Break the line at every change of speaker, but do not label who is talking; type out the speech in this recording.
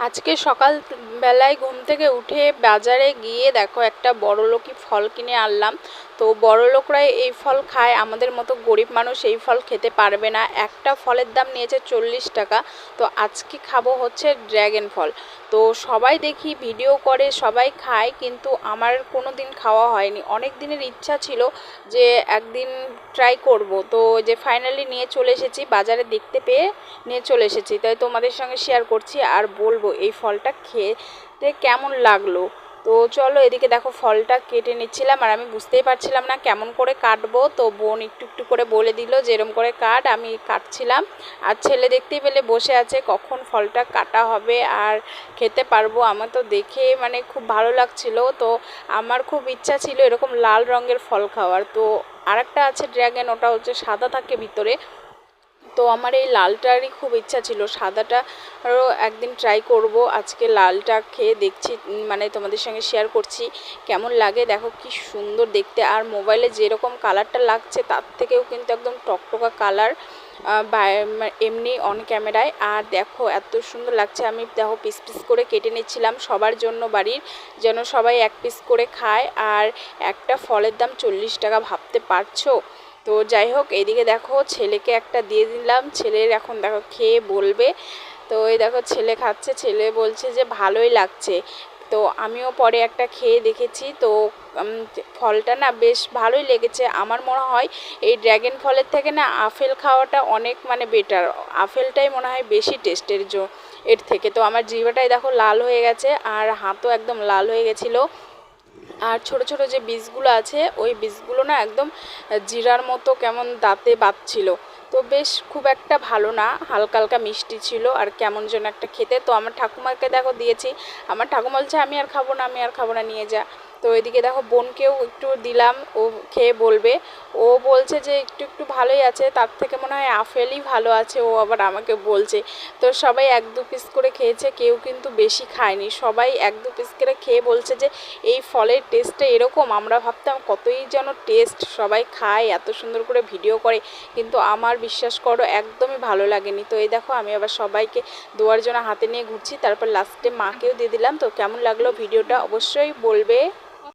আজকে সকাল বেলায় ঘুম থেকে উঠে বাজারে গিয়ে দেখো একটা বড়লোকি ফল কিনে আনলাম। তো বড়লোকরাই এই ফল খায়, আমাদের মতো গরিব মানুষ এই ফল খেতে পারবে না। একটা ফলের দাম নিয়েছে চল্লিশ টাকা, তো আজকে খাব হচ্ছে ড্র্যাগন ফল। তো সবাই দেখি ভিডিও করে, সবাই খায়, কিন্তু আমার কোনো দিন খাওয়া হয়নি। অনেক দিনের ইচ্ছা ছিল যে একদিন ট্রাই করব। তো যে ফাইনালি নিয়ে চলে এসেছি, বাজারে দেখতে পেয়ে নিয়ে চলে এসেছি। তাই তোমাদের সঙ্গে শেয়ার করছি আর বলব এই ফলটা খেতে কেমন লাগল। তো চলো এদিকে দেখো ফলটা কেটে নিচ্ছিলাম আর আমি বুঝতেই পারছিলাম না কেমন করে কাটবো। তো বোন একটু একটু করে বলে দিল যেরম করে কাট, আমি কাটছিলাম। আর ছেলে দেখতেই পেলে বসে আছে কখন ফলটা কাটা হবে আর খেতে পারব আমার তো দেখে মানে খুব ভালো লাগছিল। তো আমার খুব ইচ্ছা ছিল এরকম লাল রঙের ফল খাওয়ার। তো আরেকটা আছে ড্র্যাগন ওটা হচ্ছে সাদা থাকে ভিতরে। তো আমার এই লালটারই খুব ইচ্ছা ছিল। সাদাটা আরও একদিন ট্রাই করব। আজকে লালটা খেয়ে দেখছি মানে তোমাদের সঙ্গে শেয়ার করছি। কেমন লাগে? দেখো কি সুন্দর দেখতে। আর মোবাইলে যেরকম কালারটা লাগছে, তার থেকেও কিন্তু একদম টকটকা কালার এমনি অন ক্যামেরায় আর দেখো, এত সুন্দর লাগছে। আমি দেখো পিস পিস করে কেটে নিচ্ছিলাম সবার জন্য বাড়ির, যেন সবাই এক পিস করে খায়। আর একটা ফলের দাম চল্লিশ টাকা ভাবতে পারছ? তো যাই হোক এইদিকে দেখো ছেলেকে একটা দিয়ে দিলাম। ছেলের এখন দেখো খেয়ে বলবে। তো এই দেখো ছেলে খাচ্ছে, ছেলে বলছে যে ভালোই লাগছে। তো আমিও পরে একটা খেয়ে দেখেছি। তো ফলটা না বেশ ভালোই লেগেছে। আমার মনে হয় এই ড্র্যাগন ফলের থেকে না আপেল খাওয়াটা অনেক মানে বেটার আপেলটাই মনে হয় বেশি টেস্টের জো, এর থেকে। তো আমার জিভাটাই দেখো লাল হয়ে গেছে, আর হাতও একদম লাল হয়ে গেছিল। আর ছোট ছোট যে বীজগুলো আছে, ওই বীজগুলো না একদম জিরার মতো কেমন দাঁতে বাঁধছিল। তো বেশ খুব একটা ভালো না, হালকা হালকা মিষ্টি ছিল আর কেমন যেন একটা খেতে। তো আমার ঠাকুমাকে দেখো দিয়েছি। আমার ঠাকুমা বলছে, আমি আর খাব না, আমি আর খাব না, নিয়ে যা। তো এদিকে দেখো বোনকেও একটু দিলাম, ও খেয়ে বলবে। ও বলছে যে একটু একটু ভালোই আছে, তার থেকে মনে হয় আপেলই ভালো আছে, ও আবার আমাকে বলছে। তো সবাই এক দু পিস করে খেয়েছে, কেউ কিন্তু বেশি খায়নি। সবাই এক দু পিস করে খেয়ে বলছে যে, এই ফলের টেস্টটা এরকম, আমরা ভাবতাম কতই যেন টেস্ট সবাই খায়, এত সুন্দর করে ভিডিও করে। কিন্তু আমার বিশ্বাস করো, একদমই ভালো লাগেনি। তো এই দেখো, আমি আবার সবাইকে দোয়ার জন্য হাতে নিয়ে ঘুরছি, তারপর লাস্টে মাকেও দিয়ে দিলাম। তো কেমন লাগল ভিডিওটা অবশ্যই বলবে।